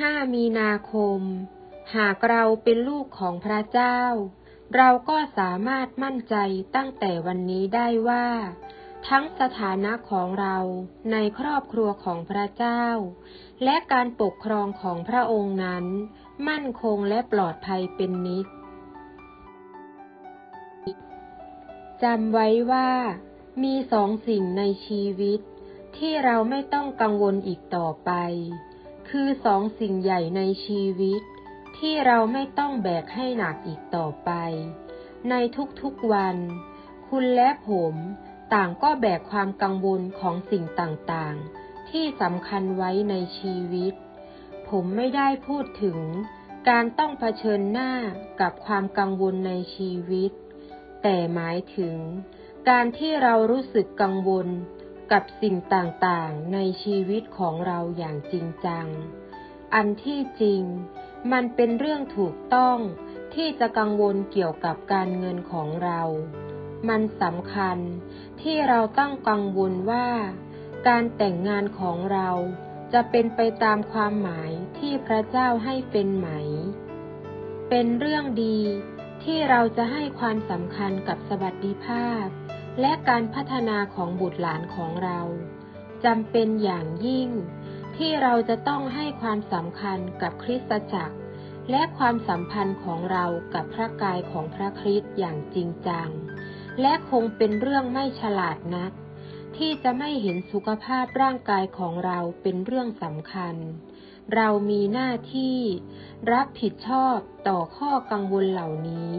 5 มีนาคม หากเราเป็นลูกของพระเจ้า เราก็สามารถมั่นใจตั้งแต่วันนี้ได้ว่า ทั้งสถานะของเราในครอบครัวของพระเจ้า และการปกครองของพระองค์นั้น มั่นคงและปลอดภัยเป็นนิจจำไว้ว่า มีสองสิ่งในชีวิตที่เราไม่ต้องกังวลอีกต่อไป คือสองสิ่งใหญ่ในชีวิต ที่เราไม่ต้องแบกให้หนักอีกต่อไป ในทุกๆวัน คุณและผมต่างก็แบกความกังวลของสิ่งต่างๆ ที่สำคัญไว้ในชีวิต ผมไม่ได้พูดถึงการต้องเผชิญหน้ากับความกังวลในชีวิต แต่หมายถึง การที่เรารู้สึกกังวล กับสิ่งต่างๆ ในชีวิตของเราอย่างจริงจัง อันที่จริง มันเป็นเรื่องถูกต้องที่จะกังวลเกี่ยวกับการเงินของเรา มันสำคัญที่เราต้องกังวลว่า การแต่งงานของเราจะเป็นไปตามความหมายที่พระเจ้าให้เป็นไหม เป็นเรื่องดีที่เราจะให้ความสำคัญกับสวัสดิภาพ และการพัฒนาของบุตรหลานของเราจำเป็นอย่างยิ่ง ที่เราจะต้องให้ความสำคัญกับคริสตจักร และความสัมพันธ์ของเรากับพระกายของพระคริสต์อย่างจริงจัง และคงเป็นเรื่องไม่ฉลาดนัก ที่จะไม่เห็นสุขภาพร่างกายของเราเป็นเรื่องสำคัญ เรามีหน้าที่ รับผิดชอบต่อข้อกังวลเหล่านี้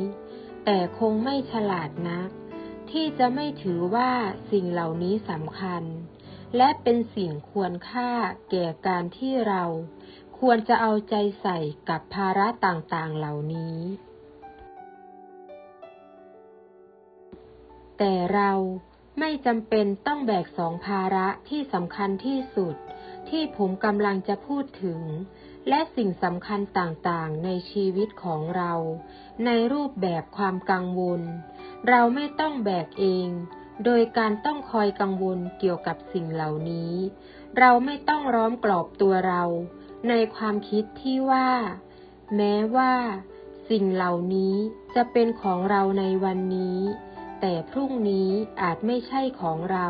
แต่คงไม่ฉลาดนัก ที่จะไม่ถือว่าสิ่งเหล่านี้สำคัญ และเป็นสิ่งควรค่าแก่การที่เราควรจะเอาใจใส่กับภาระต่างๆเหล่านี้ แต่เราไม่จำเป็นต้องแบกสองภาระที่สำคัญที่สุดที่ผมกำลังจะพูดถึง และสิ่งสำคัญต่างๆ ในชีวิตของเรา ในรูปแบบความกังวล เราไม่ต้องแบกเอง โดยการต้องคอยกังวลเกี่ยวกับสิ่งเหล่านี้ เราไม่ต้องร้อมกรอบตัวเรา ในความคิดที่ว่า แม้ว่า สิ่งเหล่านี้จะเป็นของเราในวันนี้ แต่พรุ่งนี้อาจไม่ใช่ของเรา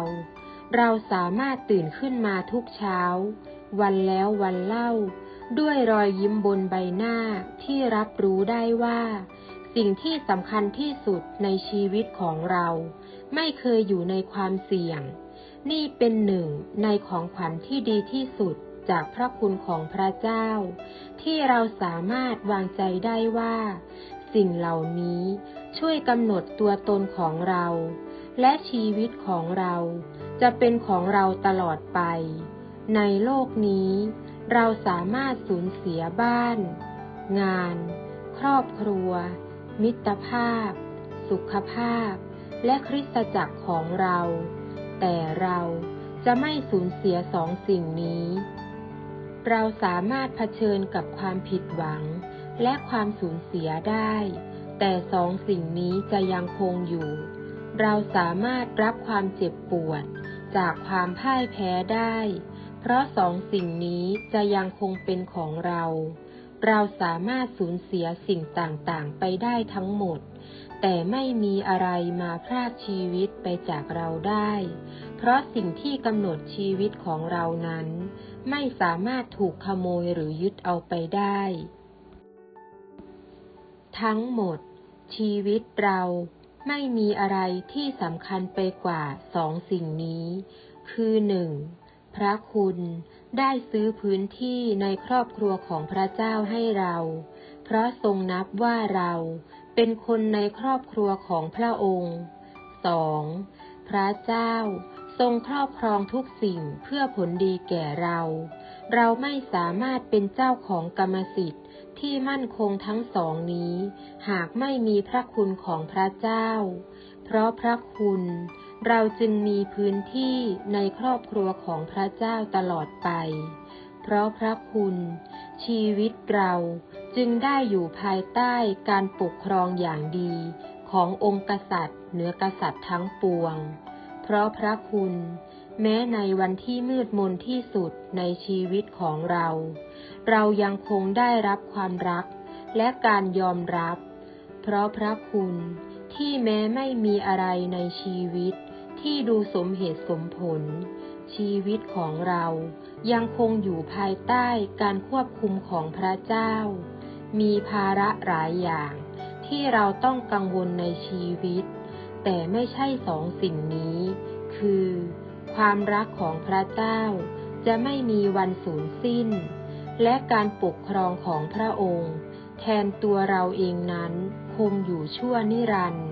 เราสามารถตื่นขึ้นมาทุกเช้า วันแล้ววันเล่า ด้วยรอยยิ้มบนใบหน้าที่รับรู้ได้ว่า สิ่งที่สำคัญที่สุดในชีวิตของเรา ไม่เคยอยู่ในความเสี่ยง นี่เป็นหนึ่งในของขวัญที่ดีที่สุดจากพระคุณของพระเจ้า ที่เราสามารถวางใจได้ว่า สิ่งเหล่านี้ช่วยกำหนดตัวตนของเรา และชีวิตของเราจะเป็นของเราตลอดไป ในโลกนี้ เราสามารถสูญเสียบ้าน งาน ครอบครัว มิตรภาพ สุขภาพ และคริสตจักรของเรา แต่เราจะไม่สูญเสียสองสิ่งนี้ เราสามารถเผชิญกับความผิดหวัง และความสูญเสียได้ แต่สองสิ่งนี้จะยังคงอยู่ เราสามารถรับความเจ็บปวด จากความพ่ายแพ้ได้ เพราะสองสิ่งนี้จะยังคงเป็นของเรา เราสามารถสูญเสียสิ่งต่างๆ ไปได้ทั้งหมด แต่ไม่มีอะไรมาพรากชีวิตไปจากเราได้ เพราะสิ่งที่กำหนดชีวิตของเรานั้น ไม่สามารถถูกขโมยหรือยึดเอาไปได้ ทั้งหมด ชีวิตเราไม่มีอะไรที่สำคัญไปกว่าสองสิ่งนี้ คือหนึ่ง พระคุณได้ซื้อพื้นที่ในครอบครัวของพระเจ้าให้เรา เพราะทรงนับว่าเราเป็นคนในครอบครัวของพระองค์สองพระเจ้าทรงครอบครองทุกสิ่งเพื่อผลดีแก่เรา เราไม่สามารถเป็นเจ้าของกรรมสิทธิ์ที่มั่นคงทั้งสองนี้ หากไม่มีพระคุณของพระเจ้า เพราะพระคุณ เราจึงมีพื้นที่ในครอบครัวของพระเจ้าตลอดไป เพราะพระคุณ ชีวิตเราจึงได้อยู่ภายใต้การปกครองอย่างดีขององค์กษัตริย์เหนือกษัตริย์ทั้งปวง เพราะพระคุณ แม้ในวันที่มืดมนที่สุดในชีวิตของเรา เรายังคงได้รับความรักและการยอมรับ เพราะพระคุณที่แม้ไม่มีอะไรในชีวิต ที่ดูสมเหตุสมผล ชีวิตของเรายังคงอยู่ภายใต้การควบคุมของพระเจ้า มีภาระหลายอย่างที่เราต้องกังวลในชีวิต แต่ไม่ใช่สองสิ่งนี้ คือ ความรักของพระเจ้าจะไม่มีวันสูญสิ้น และการปกครองของพระองค์ แทนตัวเราเองนั้นคงอยู่ชั่วนิรันดร์